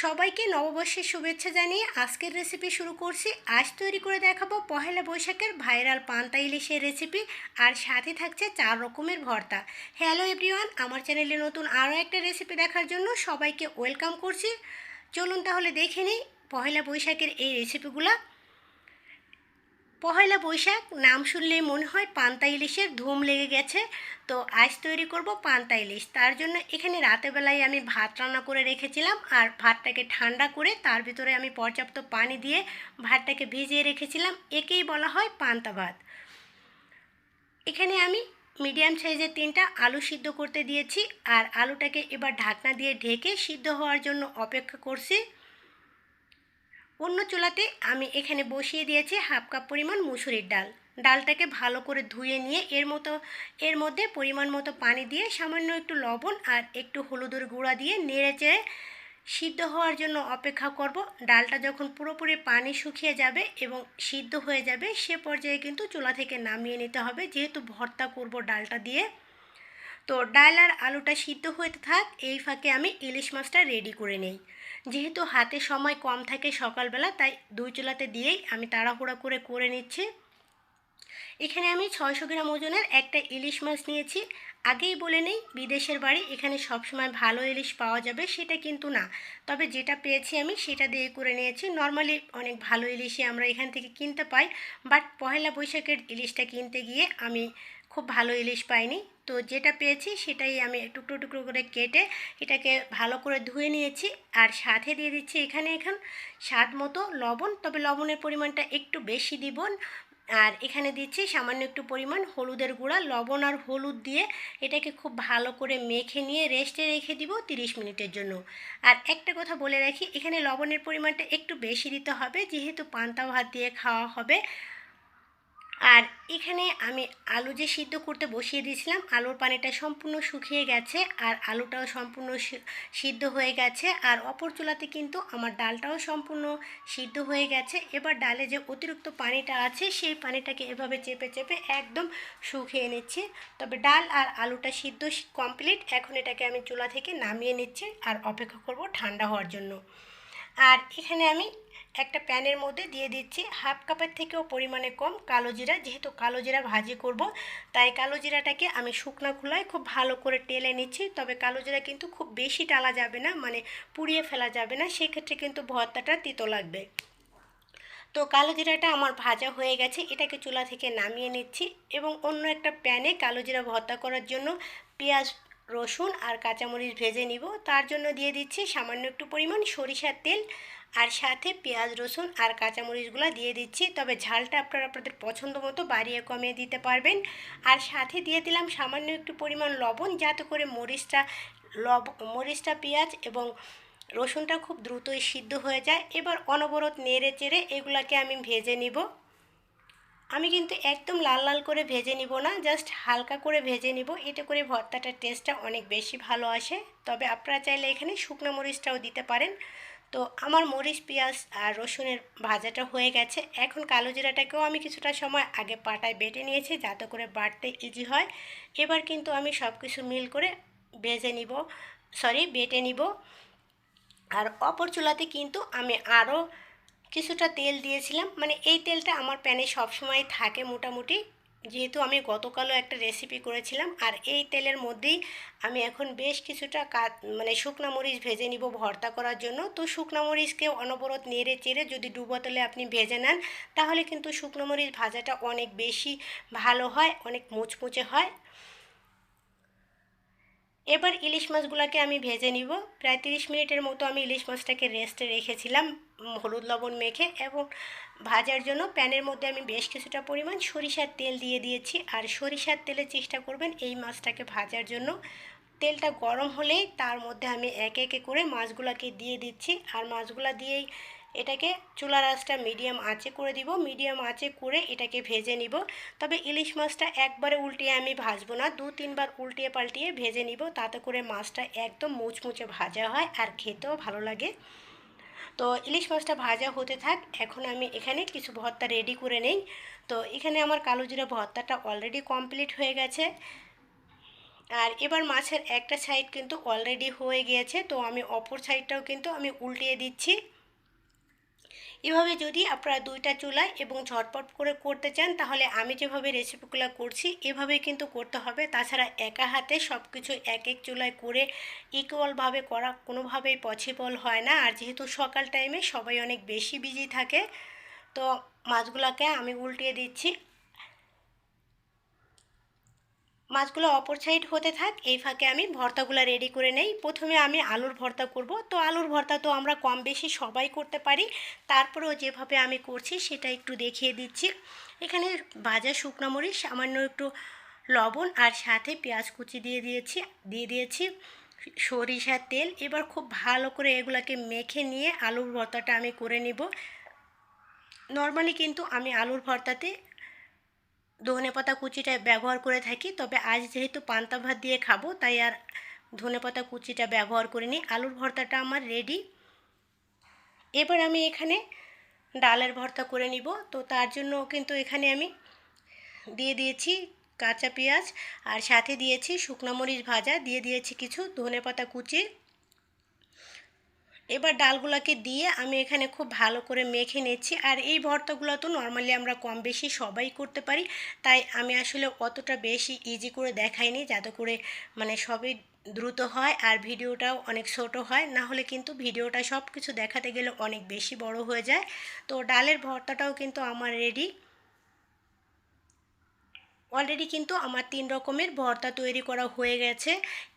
সবাইকে নববর্ষের শুভেচ্ছা জানিয়ে আজকের রেসিপি শুরু করছি। আজ তৈরি করে দেখাবো পহেলা বৈশাখের ভাইরাল পান্তা ইলিশের রেসিপি আর সাথে থাকছে চার রকমের ভর্তা। হ্যালো এভরিওয়ান আমার চ্যানেলে নতুন আরও একটা রেসিপি দেখার জন্য সবাইকে ওয়েলকাম করছি। চলুন তাহলে দেখে নিই পহেলা বৈশাখের এই রেসিপিগুলো পহেলা বৈশাখ, নাম শুনলেই মনে হয় পান্তা ইলিশের ধুম লেগে গেছে। তো আজ তৈরি করব পান্তা ইলিশ। তার জন্য এখানে রাতেবেলায় আমি ভাত রান্না করে রেখেছিলাম আর ভাতটাকে ঠান্ডা করে তার ভিতরে আমি পর্যাপ্ত পানি দিয়ে ভাতটাকে ভিজিয়ে রেখেছিলাম। একেই বলা হয় পান্তা ভাত। এখানে আমি মিডিয়াম সাইজের তিনটা আলু সিদ্ধ করতে দিয়েছি আর আলুটাকে এবার ঢাকনা দিয়ে ঢেকে সিদ্ধ হওয়ার জন্য অপেক্ষা করছি। অন্য চুলাতে আমি এখানে বসিয়ে দিয়েছি হাফ কাপ পরিমাণ মুসুরির ডাল। ডালটাকে ভালো করে ধুয়ে নিয়ে এর মতো, এর মধ্যে পরিমাণ মতো পানি দিয়ে সামান্য একটু লবণ আর একটু হলুদের গুঁড়া দিয়ে নেড়ে চেড়ে সিদ্ধ হওয়ার জন্য অপেক্ষা করব। ডালটা যখন পুরোপুরি পানি শুকিয়ে যাবে এবং সিদ্ধ হয়ে যাবে, সে পর্যায়ে কিন্তু চুলা থেকে নামিয়ে নিতে হবে। যেহেতু ভর্তা করব ডালটা দিয়ে। তো ডাল আর আলুটা সিদ্ধ হতে থাক, এই ফাঁকে আমি ইলিশ মাছটা রেডি করে নেই। যেহেতু হাতে সময় কম থাকে সকালবেলা, তাই দুই চুলাতে দিয়েই আমি তাড়াহুড়া করে করে নিচ্ছি। এখানে আমি ছয়শো গ্রাম ওজনের একটা ইলিশ মাছ নিয়েছি। আগেই বলে নেই, বিদেশের বাড়ি এখানে সবসময় ভালো ইলিশ পাওয়া যাবে, সেটা কিন্তু না। তবে যেটা পেয়েছি আমি, সেটা দিয়ে করে নিয়েছি। নর্মালি অনেক ভালো ইলিশই আমরা এখান থেকে কিনতে পাই, বাট পহেলা বৈশাখের ইলিশটা কিনতে গিয়ে আমি খুব ভালো ইলিশ পাইনি। তো যেটা পেয়েছি সেটাই আমি টুকরো টুকরো করে কেটে এটাকে ভালো করে ধুয়ে নিয়েছি আর সাথে দিয়ে দিচ্ছি এখানে এখন স্বাদ মতো লবণ, তবে লবণের পরিমাণটা একটু বেশি দিব। আর এখানে দিচ্ছি সামান্য একটু পরিমাণ হলুদের গুঁড়া, লবণ আর হলুদ দিয়ে এটাকে খুব ভালো করে মেখে নিয়ে রেস্টে রেখে দিব তিরিশ মিনিটের জন্য। আর একটা কথা বলে রাখি, এখানে লবণের পরিমাণটা একটু বেশি দিতে হবে, যেহেতু পান্তা ভাত দিয়ে খাওয়া হবে। আর এখানে আমি আলু যে সিদ্ধ করতে বসিয়ে দিয়েছিলাম, আলুর পানিটা সম্পূর্ণ শুকিয়ে গেছে আর আলুটাও সম্পূর্ণ সিদ্ধ হয়ে গেছে। আর অপর চুলাতে কিন্তু আমার ডালটাও সম্পূর্ণ সিদ্ধ হয়ে গেছে। এবার ডালে যে অতিরিক্ত পানিটা আছে, সেই পানিটাকে এভাবে চেপে চেপে একদম শুকিয়ে নিচ্ছি। তবে ডাল আর আলুটা সিদ্ধ কমপ্লিট। এখন এটাকে আমি চুলা থেকে নামিয়ে নিচ্ছি আর অপেক্ষা করব ঠান্ডা হওয়ার জন্য। আর এখানে আমি একটা প্যানের মধ্যে দিয়ে দিচ্ছি হাফ কাপের থেকেও পরিমাণে কম কালো জিরা, যেহেতু কালো জিরা ভাজি করব, তাই কালো জিরাটাকে আমি শুকনা খোলায় খুব ভালো করে টেলে নিচ্ছি। তবে কালো জিরা কিন্তু খুব বেশি টালা যাবে না মানে পুড়িয়ে ফেলা যাবে না, সেক্ষেত্রে কিন্তু ভর্তাটা তিতো লাগবে। তো কালো জিরাটা আমার ভাজা হয়ে গেছে, এটাকে চুলা থেকে নামিয়ে নিচ্ছি এবং অন্য একটা প্যানে কালো জিরা ভর্তা করার জন্য পেঁয়াজ রসুন আর কাঁচামরিচ ভেজে নিব। তার জন্য দিয়ে দিচ্ছি সামান্য একটু পরিমাণ সরিষার তেল আর সাথে পেঁয়াজ, রসুন আর কাঁচামরিচগুলো দিয়ে দিচ্ছি। তবে ঝালটা আপনারা আপনাদের পছন্দ মতো বাড়িয়ে কমিয়ে দিতে পারবেন। আর সাথে দিয়ে দিলাম সামান্য একটু পরিমাণ লবণ, যাতে করে মরিচটা লব, মরিচটা, পেঁয়াজ এবং রসুনটা খুব দ্রুতই সিদ্ধ হয়ে যায়। এবার অনবরত নেড়ে চেড়ে এগুলাকে আমি ভেজে নিব। আমি কিন্তু একদম লাল লাল করে ভেজে নিব না জাস্ট হালকা করে ভেজে নিব। এতে করে ভর্তাটার টেস্টটা অনেক বেশি ভালো আসে। তবে আপনারা চাইলে এখানে শুকনো মরিচটাও দিতে পারেন। তো আমার মরিচ, পেঁয়াজ আর রসুনের ভাজাটা হয়ে গেছে। এখন কালো জিরাটাকেও আমি কিছুটা সময় আগে পাটায় বেটে নিয়েছি, যাতে করে বাটতে ইজি হয়। এবার কিন্তু আমি সব কিছু মিল করে ভেজে নিব সরি বেটে নিব। আর অপর চুলাতে কিন্তু আমি আরও কিছুটা তেল দিয়েছিলাম। মানে এই তেলটা আমার প্যানে সবসময় থাকে মোটামুটি। যেহেতু আমি গতকালও একটা রেসিপি করেছিলাম, আর এই তেলের মধ্যেই আমি এখন বেশ কিছুটা মানে শুকনো মরিচ ভেজে নিব ভর্তা করার জন্য। তো শুকনো মরিচকে অনবরত নেড়ে চেড়ে যদি ডুবো তেলে আপনি ভেজে নেন, তাহলে কিন্তু শুকনো মরিচ ভাজাটা অনেক বেশি ভালো হয়, অনেক মুচমুচে হয়। এবার ইলিশ মাছগুলোকে আমি ভেজে নিব। প্রায় তিরিশ মিনিটের মতো আমি ইলিশ মাছটাকে রেস্টে রেখেছিলাম হলুদ লবণ মেখে এবং ভাজার জন্য প্যানের মধ্যে আমি বেশ কিছুটা পরিমাণ সরিষার তেল দিয়ে দিয়েছি। আর সরিষার তেলে চেষ্টা করবেন এই মাছটাকে ভাজার জন্য। তেলটা গরম হলেই তার মধ্যে আমি একে একে করে মাছগুলোকে দিয়ে দিচ্ছি। আর মাছগুলো দিয়েই এটাকে চুলার আঁচটা মিডিয়াম আঁচে করে দিব। মিডিয়াম আঁচে করে এটাকে ভেজে নিব। তবে ইলিশ মাছটা একবারে উল্টিয়ে আমি ভাজবো না। দু, তিনবার উল্টিয়ে পাল্টিয়ে ভেজে নিব। তাতে করে মাছটা একদম মুচমুচে ভাজা হয় আর খেতেও ভালো লাগে। তো ইলিশ মাছটা ভাজা হতে থাক। এখন আমি এখানে কিছু ভর্তা রেডি করে নেই। তো এখানে আমার কালো জিরা ভর্তাটা অলরেডি কমপ্লিট হয়ে গেছে। আর এবার মাছের একটা সাইড কিন্তু অলরেডি হয়ে গিয়েছে। তো আমি অপর সাইডটাও কিন্তু আমি উল্টিয়ে দিচ্ছি। এভাবে যদি আপনারা দুইটা চুলায় এবং ঝটপট করে করতে চান, তাহলে আমি যেভাবে রেসিপিগুলো করছি, এভাবে কিন্তু করতে হবে। তাছাড়া একা হাতে সব কিছু এক এক চুলায় করে ইকুয়ালভাবে করা কোনোভাবেই পসিবল হয় না। আর যেহেতু সকাল টাইমে সবাই অনেক বেশি বিজি থাকে, তো মাছগুলোকে আমি উল্টিয়ে দিচ্ছি। মাছগুলো অপর সাইড হতে থাক, এই ফাঁকে আমি ভর্তাগুলো রেডি করে নেই। প্রথমে আমি আলুর ভর্তা করব। তো আলুর ভর্তা তো আমরা কম বেশি সবাই করতে পারি। তারপরেও যেভাবে আমি করছি সেটা একটু দেখিয়ে দিচ্ছি। এখানে ভাজা শুকনো মরিচ, সামান্য একটু লবণ আর সাথে পেঁয়াজ কুচি দিয়ে দিয়েছি দিয়ে দিয়েছি সরিষার তেল। এবার খুব ভালো করে এগুলাকে মেখে নিয়ে আলুর ভর্তাটা আমি করে নিব। নর্মালি কিন্তু আমি আলুর ভর্তাতে ধনে পাতা কুচিটা ব্যবহার করে থাকি, তবে আজ যেহেতু পান্তা ভাত দিয়ে খাব, তাই আর ধনে পাতা কুচিটা ব্যবহার করিনি। আলুর ভর্তাটা আমার রেডি এবার আমি এখানে ডালের ভর্তা করে নিব। তো তার জন্য কিন্তু এখানে আমি দিয়ে দিয়েছি কাঁচা পেঁয়াজ, আর সাথে দিয়েছি শুকনো মরিচ ভাজা। দিয়ে দিয়েছি কিছু ধনে পাতা কুচি। এবার ডালগুলোকে দিয়ে আমি এখানে খুব ভালো করে মেখে নিচ্ছি। আর এই ভর্তাগুলো তো নর্মালি আমরা কম বেশি সবাই করতে পারি। তাই আমি আসলে অতটা বেশি ইজি করে দেখাইনি যাতে করে মানে সবই দ্রুত হয় আর ভিডিওটাও অনেক ছোট হয়। না হলে কিন্তু ভিডিওটা সব কিছু দেখাতে গেলে অনেক বেশি বড় হয়ে যায়। তো ডালের ভর্তাটাও কিন্তু আমার রেডি অলরেডি কিন্তু আমার তিন রকমের ভর্তা তৈরি করা হয়ে গেছে।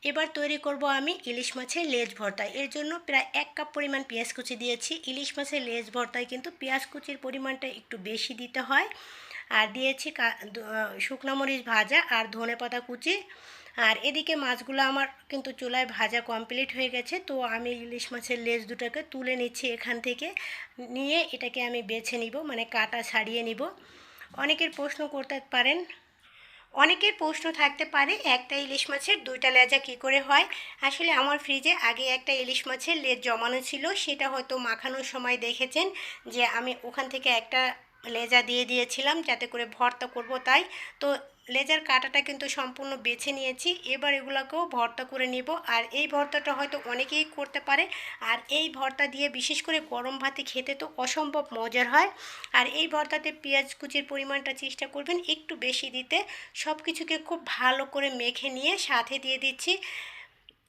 এবার তৈরি করব আমি ইলিশ মাছের লেজ ভর্তা। এর জন্য প্রায় এক কাপ পরিমাণ পেঁয়াজ কুচি দিয়েছি। ইলিশ মাছের লেজ ভর্তায় কিন্তু পেঁয়াজ কুচির পরিমাণটা একটু বেশি দিতে হয়। আর দিয়েছি শুকনো মরিচ ভাজা আর ধনে পাতা কুচি। আর এদিকে মাছগুলো আমার কিন্তু চুলায় ভাজা কমপ্লিট হয়ে গেছে। তো আমি ইলিশ মাছের লেজ দুটাকে তুলে নিচ্ছি এখান থেকে। নিয়ে এটাকে আমি বেছে নিব মানে কাটা ছাড়িয়ে নিব। অনেকের প্রশ্ন করতে পারেন অনেকের প্রশ্ন থাকতে পারে, একটা ইলিশ মাছের দুইটা লেজা কি করে হয়? আসলে আমার ফ্রিজে আগে একটা ইলিশ মাছের লেজ জমানো ছিল, সেটা হয়তো মাখানোর সময় দেখেছেন যে আমি ওখান থেকে একটা লেজা দিয়ে দিয়েছিলাম, যাতে করে ভর্তা করব তাই। তো লেজার কাটাটা কিন্তু সম্পূর্ণ বেছে নিয়েছি। এবার এগুলোকেও ভর্তা করে নেব। আর এই ভর্তাটা হয়তো অনেকেই করতে পারে। আর এই ভর্তা দিয়ে বিশেষ করে গরম ভাতে খেতে তো অসম্ভব মজার হয়। আর এই ভর্তাতে পেঁয়াজ কুচির পরিমাণটা চেষ্টা করবেন একটু বেশি দিতে। সব কিছুকে খুব ভালো করে মেখে নিয়ে সাথে দিয়ে দিচ্ছি।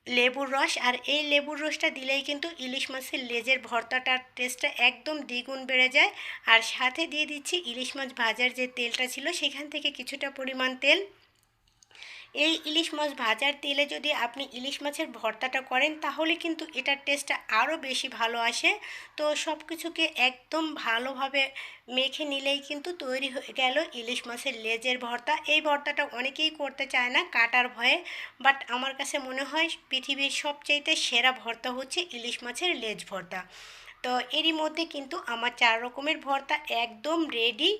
লেবুর রস, আর এই লেবুর রসটা দিলেই কিন্তু ইলিশ মাছের লেজের ভর্তাটার টেস্টটা একদম দ্বিগুণ বেড়ে যায়। আর সাথে দিয়ে দিচ্ছি ইলিশ মাছ ভাজার যে তেলটা ছিল, সেখান থেকে কিছুটা পরিমাণ তেল এই ইলিশ মাছ ভাজার তেলে যদি আপনি ইলিশ মাছের ভর্তাটা করেন, তাহলে কিন্তু এটার টেস্টটা আরও বেশি ভালো আসে। তো সব কিছুকে একদম ভালোভাবে মেখে নিলেই কিন্তু তৈরি হয়ে গেল ইলিশ মাছের লেজের ভর্তা। এই ভর্তাটা অনেকেই করতে চায় না কাটার ভয়ে বাট আমার কাছে মনে হয় পৃথিবীর সবচাইতে সেরা ভর্তা হচ্ছে ইলিশ মাছের লেজ ভর্তা। তো এরই মধ্যে কিন্তু আমার চার রকমের ভর্তা একদম রেডি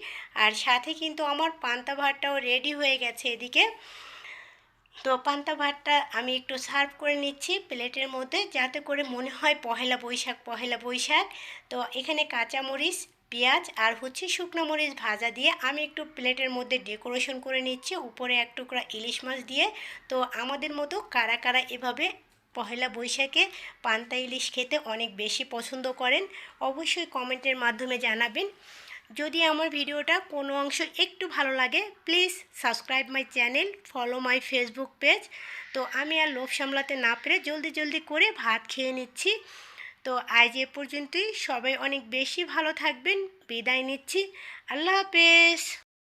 আর সাথে কিন্তু আমার পান্তা ভাতটাও রেডি হয়ে গেছে এদিকে। তো পান্তা ভাতটা আমি একটু সার্ভ করে নিচ্ছি প্লেটের মধ্যে যাতে করে মনে হয় পহেলা বৈশাখ পহেলা বৈশাখ। তো এখানে কাঁচামরিচ, পেঁয়াজ আর হচ্ছে শুকনো মরিচ ভাজা দিয়ে আমি একটু প্লেটের মধ্যে ডেকোরেশন করে নিচ্ছি। উপরে এক টুকরা ইলিশ মাছ দিয়ে। তো আমাদের মতো কারা কারা এভাবে পহেলা বৈশাখে পান্তা ইলিশ খেতে অনেক বেশি পছন্দ করেন, অবশ্যই কমেন্টের মাধ্যমে জানাবেন। যদি আমার ভিডিওটা কোনো অংশ একটু ভালো লাগে please subscribe my channel follow my Facebook page তো আমি আর লোভ সামলাতে না পেরে জলদি জলদি করে ভাত খেয়ে নিচ্ছি। তো আজ এ পর্যন্তই। সবাই অনেক বেশি ভালো থাকবেন। বিদায় নিচ্ছি। আল্লাহ হাফেজ।